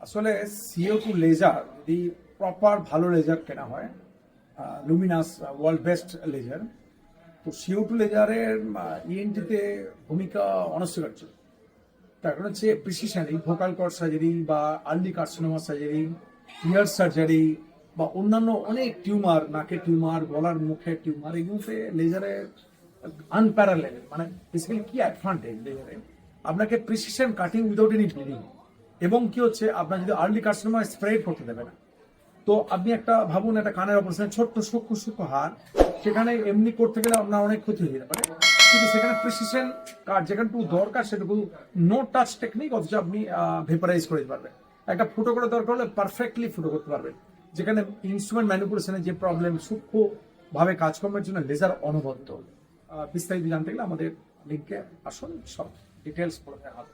আসলে CO two laser যদি proper ভালো লেজার কেনা হয় লুমিনাস ওয়ার্ল্ড বেস্ট লেজার তো সিও টু লেজারের ইএনটিতে ভূমিকা অনস্বীকার্য। তার কারণ হচ্ছে প্রিসিশনালি ভোকাল কর্ড সার্জারি বা early carcinoma surgery ear surgery বা অন্যান্য অনেক টিউমার নাকের টিউমার গলার মুখের টিউমার এগুলোতে লেজারের আনপ্যারালেল মানে বেসিক্যালি কি অ্যাডভান্টেজ লেজারে আপনাকে precision cutting without any bleeding এবং কি হচ্ছে, আপনার যদি আর্লি কার্সিনোমা স্প্রেড করতে দেবে না তো আপনি একটা ভাবুন, একটা কানের অপারেশন ছোট্ট সূক্ষ্ম সূক্ষ্ম হার সেখানে এমনি করতে গেলে আপনার অনেক ক্ষতি হয়ে যেতে পারে। কিন্তু সেখানে প্রিসিশন কার্ড যেখানটুকু দরকার সেটুকু নো টাচ টেকনিক অথচ আপনি ভেপারাইজ করে দিতে পারবেন। একটা ফুটো করে দরকার হলে পারফেক্টলি ফুটো করতে পারবেন। যেখানে ইনস্ট্রুমেন্ট ম্যানিপুলেশনের যে প্রবলেম সূক্ষ্মভাবে কাজকর্মের জন্য লেজার অনবদ্য। বিস্তারিত জানতে গেলে আমাদের লিঙ্কে আসুন, সব ডিটেলস পড়ে দেওয়া হবে।